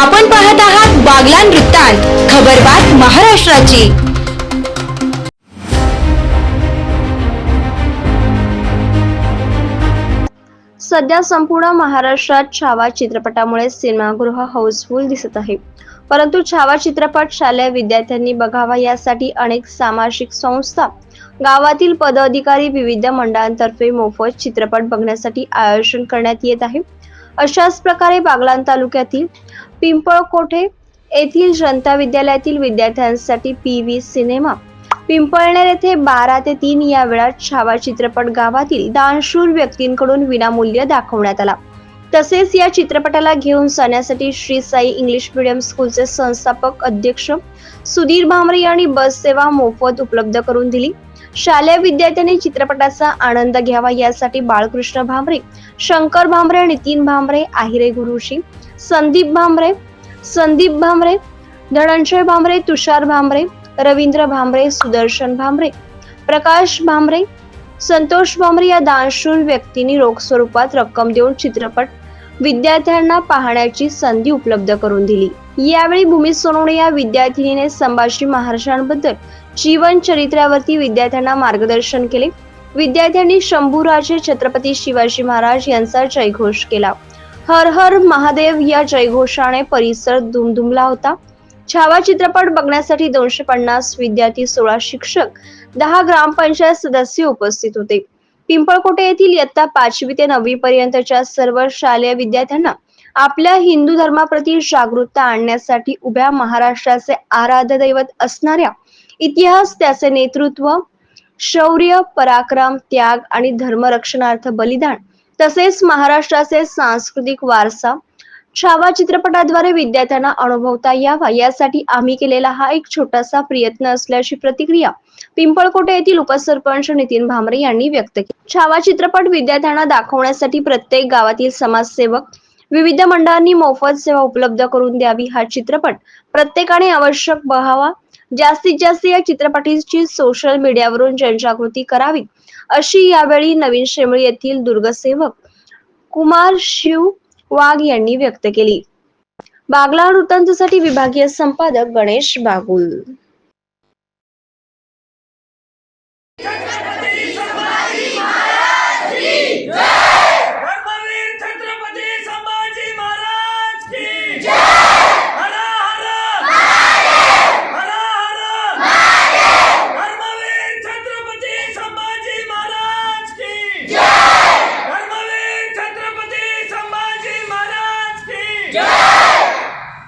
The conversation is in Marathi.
आपण पाहत आहात बागलान वृत्तांत खबरबात महाराष्ट्राची. सध्या संपूर्ण महाराष्ट्रात छावा चित्रपटामुळे सिनेमागृह हाऊसफुल दिसत आहे. परंतु छावा चित्रपट शालेय विद्यार्थ्यांनी बघावा यासाठी अनेक सामाजिक संस्था गावातील पदाधिकारी विविध मंडळांतर्फे मोफत चित्रपट बघण्यासाठी आयोजन करण्यात येत आहे. अशाच प्रकारे बागलाण तालुक्यातील पिंपळकोठे येथील जनता विद्यालयातील विद्यार्थ्यांसाठी पी व्ही सिनेमा. पिंपळनेर येथे बारा ते तीन या वेळात छावा चित्रपट गावातील दानशूर व्यक्तींकडून विनामूल्य दाखवण्यात आला. तसेच या चित्रपटाला घेऊन जाण्यासाठी श्री साई इंग्लिश मीडियम स्कूलचे संस्थापक अध्यक्ष सुधीर भामरे यांनी बस सेवा मोफत उपलब्ध करून दिली. शालेय विद्यार्थ्यांनी चित्रपटाचा आनंद घ्यावा यासाठी बाळकृष्ण भामरे शंकर भामरे नितीन भामरे आहिरे गुरुशी संदीप भामरे संदीप भामरे धनंजय भामरे तुषार भामरे रवींद्र भामरे सुदर्शन भामरे प्रकाश भामरे संतोष भामरे या दानशूर व्यक्तींनी रोख स्वरूपात रक्कम देऊन चित्रपट विद्यार्थ्यांना पाहण्याची संधी उपलब्ध करून दिली. यावेळी भूमी सोनवणे या विद्यार्थिनीने संभाजी महाराजांबद्दल जीवन चरित्रावरती विद्यार्थ्यांना मार्गदर्शन केले. विद्यार्थ्यांनी शंभूराजे छत्रपती शिवाजी महाराज यांचा जयघोष केला. हर हर महादेव या जयघोषाने परिसर दुमदुमला होता. छावा चित्रपट बघण्यासाठी दोनशे पन्नास विद्यार्थी सोळा शिक्षक दहा ग्रामपंचायत सदस्य उपस्थित होते. पिंपळकोटे येथील इयत्ता पाचवी ते नववी पर्यंतच्या सर्व शालेय विद्यार्थ्यांना आपल्या हिंदू धर्माप्रती जागरूकता आणण्यासाठी उभ्या महाराष्ट्राचे आराध्य दैवत असणाऱ्या इतिहास त्याचे नेतृत्व शौर्य पराक्रम त्याग आणि धर्मरक्षणार्थ बलिदान तसेच महाराष्ट्राचे सांस्कृतिक वारसा छावा चित्रपटाद्वारे विद्यार्थ्यांना अनुभवता यावा. यासाठी आम्ही केलेला हा एक छोटासा प्रयत्न असल्याची प्रतिक्रिया पिंपळकोटे येथील उपसरपंच नितीन भामरे यांनी व्यक्त केली. छावा चित्रपट विद्यार्थ्यांना दाखवण्यासाठी प्रत्येक गावातील समाजसेवक विविध मंडळांनी मोफत सेवा उपलब्ध करून द्यावी हा चित्रपट प्रत्येकाने आवश्यक बहावा जास्तीत जास्त या चित्रपटीची सोशल मीडियावरून जनजागृती करावी अशी यावेळी नवीन शेमळी येथील दुर्गसेवक कुमार शिव वाघ यांनी व्यक्त केली. बागला वृत्तांतसाठी विभागीय संपादक गणेश बागुल.